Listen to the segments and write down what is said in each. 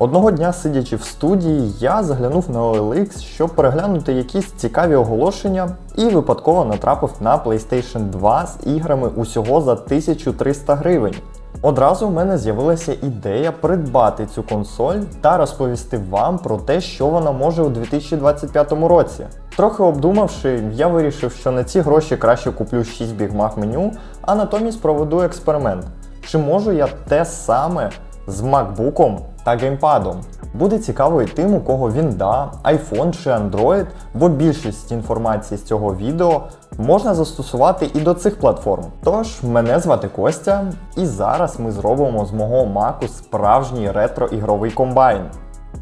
Одного дня, сидячи в студії, я заглянув на OLX, щоб переглянути якісь цікаві оголошення, і випадково натрапив на PlayStation 2 з іграми усього за 1300 гривень. Одразу в мене з'явилася ідея придбати цю консоль та розповісти вам про те, що вона може у 2025 році. Трохи обдумавши, я вирішив, що на ці гроші краще куплю 6 бігмах меню, а натомість проведу експеримент. Чи можу я те саме з MacBook та геймпадом? Буде цікаво і тим, у кого він да, iPhone чи Android, бо більшість інформації з цього відео можна застосувати і до цих платформ. Тож, мене звати Костя, і зараз ми зробимо з мого Маку справжній ретро-ігровий комбайн.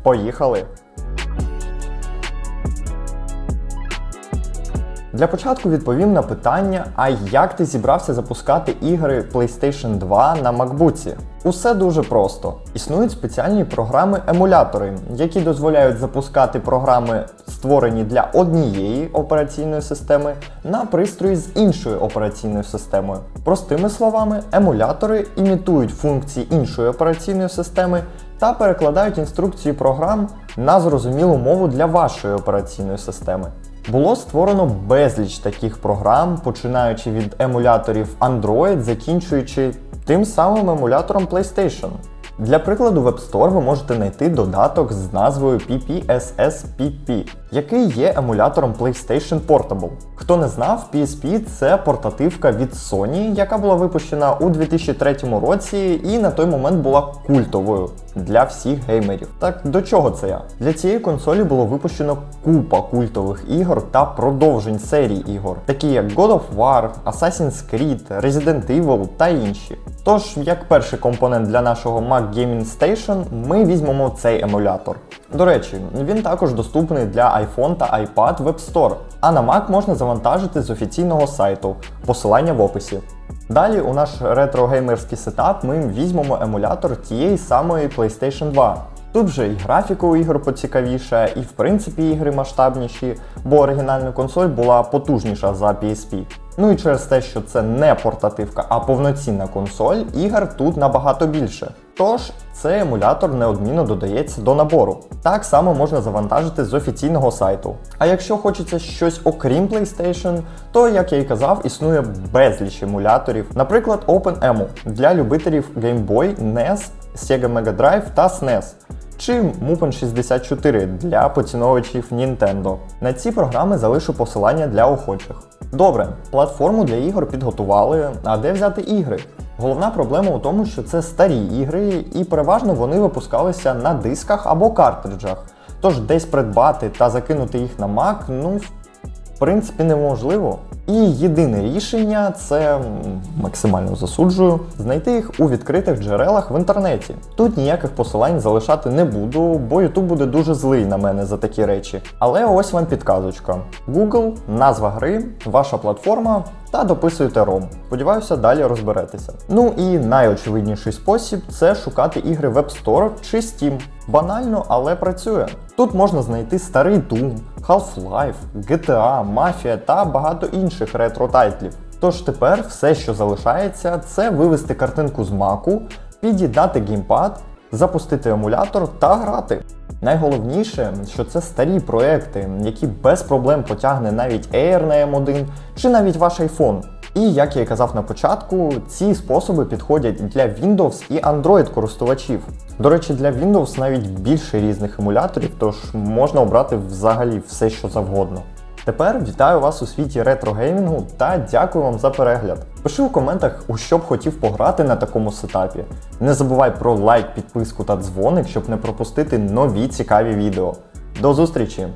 Поїхали! Для початку відповім на питання: а як ти зібрався запускати ігри PlayStation 2 на MacBook? Усе дуже просто. Існують спеціальні програми-емулятори, які дозволяють запускати програми, створені для однієї операційної системи, на пристрої з іншою операційною системою. Простими словами, емулятори імітують функції іншої операційної системи та перекладають інструкції програм на зрозумілу мову для вашої операційної системи. Було створено безліч таких програм, починаючи від емуляторів Android, закінчуючи тим самим емулятором PlayStation. Для прикладу, в App Store ви можете знайти додаток з назвою PPSSPP, який є емулятором PlayStation Portable. Хто не знав, PSP це портативка від Sony, яка була випущена у 2003 році і на той момент була культовою для всіх геймерів. Так до чого це я? Для цієї консолі було випущено купа культових ігор та продовжень серій ігор, такі як God of War, Assassin's Creed, Resident Evil та інші. Тож, як перший компонент для нашого Mac Gaming Station, ми візьмемо цей емулятор. До речі, він також доступний для iPhone та iPad в App Store, а на Mac можна завантажити з офіційного сайту, посилання в описі. Далі у наш ретро-геймерський сетап ми візьмемо емулятор тієї самої PlayStation 2. Тут вже і графіка у ігор поцікавіша, і в принципі ігри масштабніші, бо оригінальна консоль була потужніша за PSP. Ну і через те, що це не портативка, а повноцінна консоль, ігор тут набагато більше. Тож цей емулятор неодмінно додається до набору. Так само можна завантажити з офіційного сайту. А якщо хочеться щось окрім PlayStation, то, як я і казав, існує безліч емуляторів, наприклад, OpenEMU для любителів Game Boy, NES, Sega Mega Drive та SNES. Чи Mupen 64 для поціновувачів Nintendo. На ці програми залишу посилання для охочих. Добре, платформу для ігор підготували, а де взяти ігри? Головна проблема у тому, що це старі ігри, і переважно вони випускалися на дисках або картриджах. Тож десь придбати та закинути їх на Mac, ну, принципі, неможливо. І єдине рішення це максимально засуджую знайти їх у відкритих джерелах в інтернеті. Тут ніяких посилань залишати не буду, бо YouTube буде дуже злий на мене за такі речі. Але ось вам підказочка: Google, назва гри, ваша платформа та дописуйте ROM. Сподіваюся, далі розберетеся. Ну і найочевидніший спосіб це шукати ігри в App Store чи Steam. Банально, але працює. Тут можна знайти старий Doom, Half-Life, GTA, Mafia та багато інших ретро-тайтлів. Тож тепер все, що залишається, це вивести картинку з маку, під'єднати геймпад, запустити емулятор та грати. Найголовніше, що це старі проекти, які без проблем потягне навіть Air на M1 чи навіть ваш iPhone. І як я і казав на початку, ці способи підходять для Windows і Android користувачів. До речі, для Windows навіть більше різних емуляторів, тож можна обрати взагалі все, що завгодно. Тепер вітаю вас у світі ретро-геймінгу та дякую вам за перегляд. Пиши у коментах, у що б хотів пограти на такому сетапі. Не забувай про лайк, підписку та дзвоник, щоб не пропустити нові цікаві відео. До зустрічі!